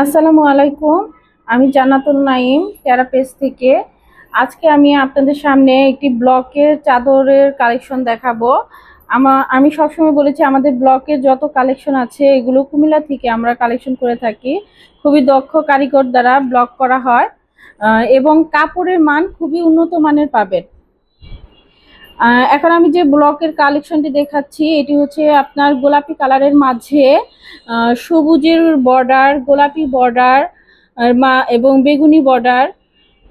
আসসালামু আলাইকুম, আমি জান্নাতুল নাইম থেরাপিস্ট থেকে। আজকে আমি আপনাদের সামনে একটি ব্লকের চাদরের কালেকশন দেখাবো। আমার আমি সবসময় বলেছি আমাদের ব্লকের যত কালেকশন আছে, এগুলো কুমিল্লা থেকে আমরা কালেকশন করে থাকি। খুবই দক্ষ কারিগর দ্বারা ব্লক করা হয় এবং কাপড়ের মান খুবই উন্নত মানের পাবেন। এখন আমি যে ব্লকের কালেকশনটি দেখাচ্ছি, এটি হচ্ছে আপনার গোলাপি কালারের মাঝে সবুজের বর্ডার গোলাপি বর্ডার এবং বেগুনি বর্ডার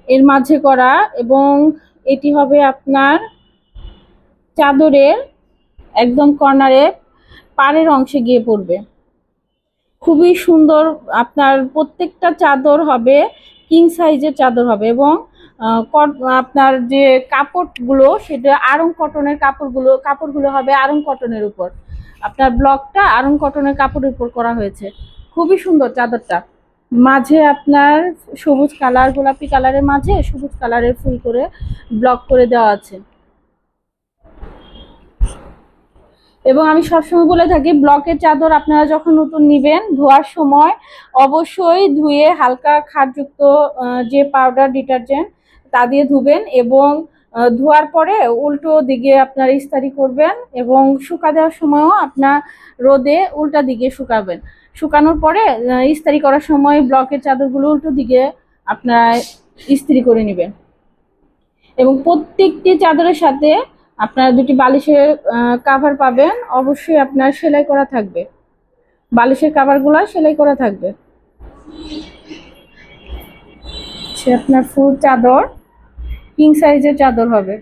এর মাঝে করা, এবং এটি হবে আপনার চাদরের একদম কর্নারে পাড়ের অংশে গিয়ে পড়বে। খুবই সুন্দর আপনার প্রত্যেকটা চাদর হবে কিং সাইজের চাদর হবে, এবং আপনার যে কাপড়গুলো, সেটা আরং কটনের কাপড়গুলো কাপড়গুলো হবে আরং কটনের উপর। আপনার ব্লকটা আরং কটনের কাপড়ের উপর করা হয়েছে। খুবই সুন্দর চাদরটা। মাঝে আপনার সবুজ কালার, গোলাপি কালারের মাঝে সবুজ কালারের ফুল করে ব্লক করে দেওয়া আছে। এবং আমি সবসময় বলে থাকি, ব্লকের চাদর আপনারা যখন নতুন নিবেন, ধোয়ার সময় অবশ্যই ধুয়ে হালকা খারযুক্ত যে পাউডার ডিটারজেন্ট তা দিয়ে ধুবেন এবং ধোয়ার পরে উল্টো দিকে আপনার ইস্তারি করবেন এবং শুকা দেওয়ার সময়ও আপনার রোদে উল্টা দিকে শুকাবেন। শুকানোর পরে ইস্তারি করার সময় ব্লকের চাদরগুলো উল্টো দিকে আপনার ইস্ত্রি করে নেবেন। এবং প্রত্যেকটি চাদরের সাথে আপনার দুটি বালিশের কাভার পাবেন। অবশ্যই আপনার সেলাই করা থাকবে। বালিশের কাভারগুলো সেলাই করা থাকবে। সে আপনার ফুল চাদর। কিং সাইজের চাদর হবে।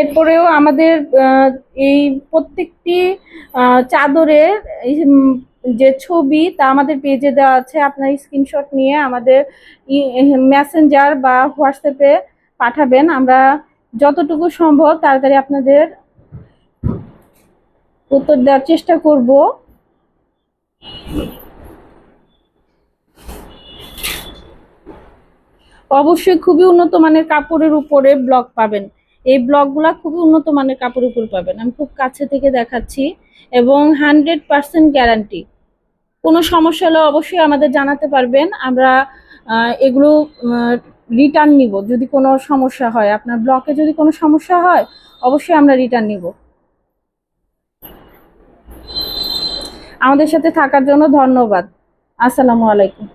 এরপরেও আমাদের এই প্রত্যেকটি চাদরের যে ছবি তা আমাদের পেজে দেওয়া আছে। আপনার স্ক্রিনশট নিয়ে আমাদের মেসেঞ্জার বা হোয়াটসঅ্যাপে পাঠাবেন। আমরা যতটুকু সম্ভব তাড়াতাড়ি আপনাদের উত্তর দেওয়ার চেষ্টা করব। অবশ্যই খুবই উন্নত মানের কাপড়ের উপরে ব্লক পাবেন। এই ব্লকগুলা খুবই উন্নত মানের কাপড়ের উপর পাবেন। আমি খুব কাছে থেকে দেখাচ্ছি এবং হান্ড্রেড পার্সেন্ট গ্যারান্টি। কোনো সমস্যা হলে অবশ্যই আমাদের জানাতে পারবেন। আমরা এগুলো রিটার্ন নিব যদি কোনো সমস্যা হয়। আপনার ব্লকে যদি কোনো সমস্যা হয়, অবশ্যই আমরা রিটার্ন নিব। আমাদের সাথে থাকার জন্য ধন্যবাদ। আসসালামু আলাইকুম।